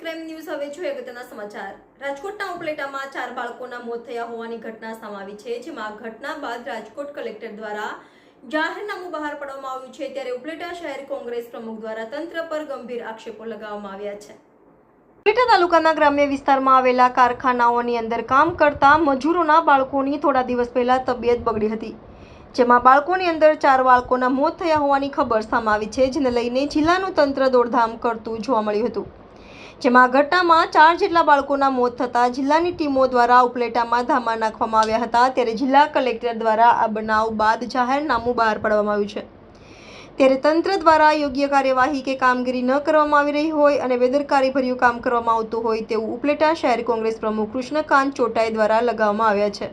Abhikram news હવે જોઈએ અગત્યના સમાચાર. રાજકોટના ઉપલેટામાં ચાર બાળકોના મોત થયા હોવાની ઘટના સામે આવી છે, જેમાં ઘટના બાદ રાજકોટ કલેક્ટર દ્વારા જાહેરનામું બહાર પાડવામાં આવ્યું છે. ત્યારે ઉપલેટા શહેર કોંગ્રેસ પ્રમુખ દ્વારા તંત્ર પર ગંભીર આક્ષેપો લગાવવામાં આવ્યા છે. ઉપલેટા તાલુકાના ગ્રામ્ય વિસ્તારમાં આવેલા કારખાનાઓની અંદર કામ કરતા મજૂરોના બાળકોની થોડા દિવસ પહેલા તબિયત બગડી હતી, જેમાં બાળકોની અંદર ચાર બાળકોના મોત થયા હોવાની ખબર સામે આવી છે, જેને લઈને જિલ્લાનું તંત્ર દોડધામ કરતું જોવા મળ્યું હતું. જેમાં ઘટનામાં ચાર જેટલા બાળકોના મોત થતાં જિલ્લાની ટીમો દ્વારા ઉપલેટામાં ધામા નાખવામાં આવ્યા હતા ત્યારે જિલ્લા કલેક્ટર દ્વારા આ બનાવ બાદ જાહેરનામું બહાર પાડવામાં આવ્યું છે. ત્યારે તંત્ર દ્વારા યોગ્ય કાર્યવાહી કે કામગીરી ન કરવામાં આવી રહી હોય અને બેદરકારી ભર્યું કામ કરવામાં આવતું હોય તેવું ઉપલેટા શહેર કોંગ્રેસ પ્રમુખ કૃષ્ણકાંત ચોટાઈ દ્વારા લગાવવામાં આવ્યા છે.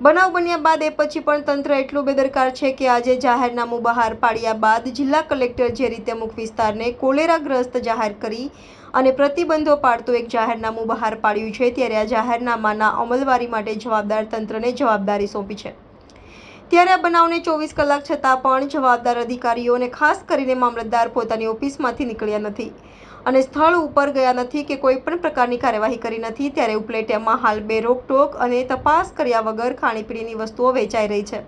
બનાવ બન્યા બાદ એ પછી પણ તંત્ર એટલું બેદરકાર છે કે આજે જાહેરનામું બહાર પાડ્યા બાદ જિલ્લા કલેક્ટર જે રીતે અમુક વિસ્તારને કોલેરાગ્રસ્ત જાહેર કરી અને પ્રતિબંધો પાડતું એક જાહેરનામું બહાર પાડ્યું છે, ત્યારે આ જાહેરનામાના અમલવારી માટે જવાબદાર તંત્રને જવાબદારી સોંપી છે. ત્યારે આ બનાવને ચોવીસ કલાક છતાં પણ જવાબદાર અધિકારીઓ અને ખાસ કરીને મામલતદાર પોતાની ઓફિસમાંથી નીકળ્યા નથી. અને સ્થળ ઉપર ગયા નથી કે કોઈ પણ પ્રકારની કાર્યવાહી કરી નથી, ત્યારે ઉપલેટિયામાં હાલ બે રોકટોક અને તપાસ કર્યા વગર ખાણીપીણીની વસ્તુઓ વેચાઈ રહી છે.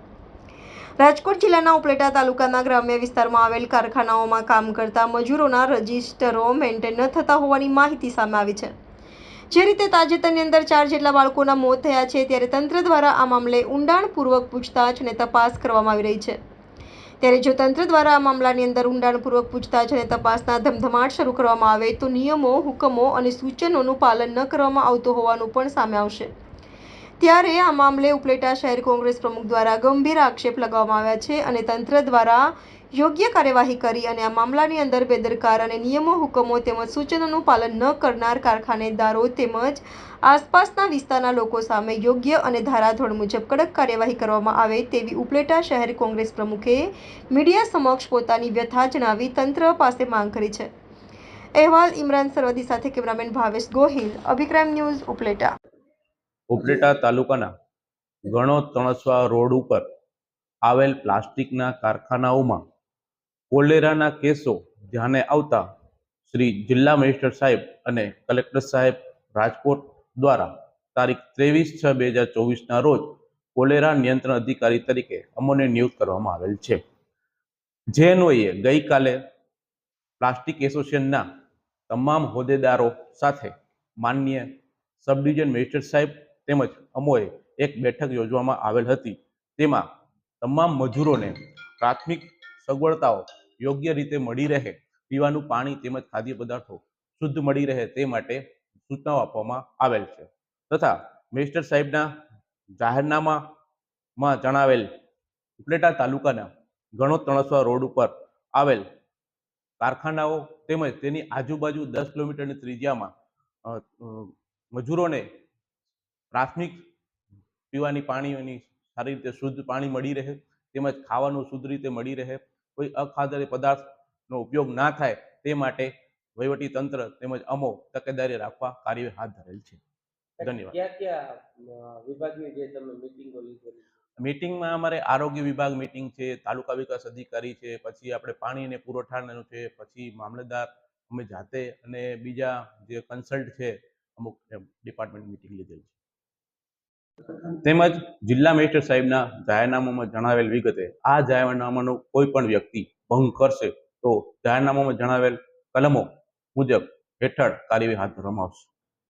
રાજકોટ જિલ્લાના ઉપલેટા તાલુકાના ગ્રામ્ય વિસ્તારમાં આવેલ કારખાનાઓમાં કામ કરતા મજૂરોના રજિસ્ટરો મેન્ટેન ન થતા હોવાની માહિતી સામે આવી છે. જે રીતે તાજેતરની અંદર ચાર જેટલા બાળકોના મોત થયા છે, ત્યારે તંત્ર દ્વારા આ મામલે ઊંડાણપૂર્વક પૂછતાછ અને તપાસ કરવામાં આવી રહી છે. ત્યારે જો તંત્ર દ્વારા આ મામલાની અંદર ઊંડાણપૂર્વક પૂછતાછ અને તપાસના ધમધમાટ શરૂ કરવામાં આવે તો નિયમો, હુકમો અને સૂચનોનું પાલન ન કરવામાં આવતું હોવાનું પણ સામે આવશે. ત્યારે આ મામલે ઉપલેટા શહેર કોંગ્રેસ પ્રમુખ દ્વારા ગંભીર આક્ષેપ લગાવવામાં આવ્યા છે અને તંત્ર દ્વારા યોગ્ય કાર્યવાહી કરી અને આ મામલાની અંદર બેદરકાર અને નિયમો, હુકમો તેમજ સૂચનોનું પાલન ન કરનાર કારખાનેદારો તેમજ આસપાસના વિસ્તારના લોકો સામે યોગ્ય અને ધારાધોરણ મુજબ કડક કાર્યવાહી કરવામાં આવે તેવી ઉપલેટા શહેર કોંગ્રેસ પ્રમુખે મીડિયા સમક્ષ પોતાની વ્યથા જણાવી તંત્ર પાસે માંગ કરી છે. અહેવાલ ઇમરાન સરવદી સાથે કેમેરામેન ભાવેશ ગોહિલ, અભિક્રાઇમ ન્યૂઝ ઉપલેટા. ઉપલેટા તાલુકાના ગણો તણસવા રોડ ઉપર આવેલ પ્લાસ્ટિકના કારખાનાઓમાં કોલેરાના કેસો ધ્યાને આવતા શ્રી જિલ્લા મેજિસ્ટર સાહેબ અને કલેક્ટર સાહેબ રાજકોટ દ્વારા તારીખ ત્રેવીસ છ બે હજાર ચોવીસના રોજ કોલેરા નિયંત્રણ અધિકારી તરીકે અમોને નિયુક્ત કરવામાં આવેલ છે. જે અન્વયે ગઈકાલે પ્લાસ્ટિક એસોસિએશનના તમામ હોદ્દેદારો સાથે માન્ય સબ ડિવિઝન મેજિસ્ટર સાહેબ તેમજ અમોએ એક બેઠક યોજવામાં આવેલ હતી. તેમાં તમામ મજૂરોને પ્રાથમિક સગવડતાઓ યોગ્ય રીતે મળી રહે, પીવાનું પાણી તેમજ ખાદ્ય પદાર્થો શુદ્ધ મળી રહે તે માટે સૂચનાઓ આપવામાં આવેલ છે. તથા મેસ્ટર સાહેબના જાહેરનામામાં જણાવેલ, ઉપલેટા તાલુકાના ગણો તણસવા રોડ ઉપર આવેલ કારખાનાઓ તેમજ તેની આજુબાજુ દસ કિલોમીટરની ત્રિજ્યામાં મજૂરોને પ્રાથમિક પીવાની પાણીની સારી રીતે શુદ્ધ પાણી મળી રહે તેમજ ખાવાનું શુદ્ધ રીતે મળી રહે કોઈ અખાદ્ય પદાર્થનો ઉપયોગ ના થાય તે માટે વહીવટી તંત્ર તેમજ અમો તકેદારી રાખવા કાર્ય હાથ ધરેલ છે. ધન્યવાદ. મીટિંગમાં અમારે આરોગ્ય વિભાગ મીટિંગ છે તાલુકા વિકાસ અધિકારી છે પછી આપણે પાણી અને પુરવઠાનું છે પછી મામલતદાર અમે જાતે અને બીજા જે કન્સલ્ટ છે અમુક ડિપાર્ટમેન્ટ મીટિંગ લીધેલ છે. તેમજ જિલ્લા મેજિસ્ટ્રેટ સાહેબના જાહેરનામામાં જણાવેલ વિગતે આ જાહેરનામાનો કોઈ પણ વ્યક્તિ ભંગ કરશે તો જાહેરનામામાં જણાવેલ કલમો મુજબ હેઠળ કાર્યવાહી હાથ ધરવામાં આવશે.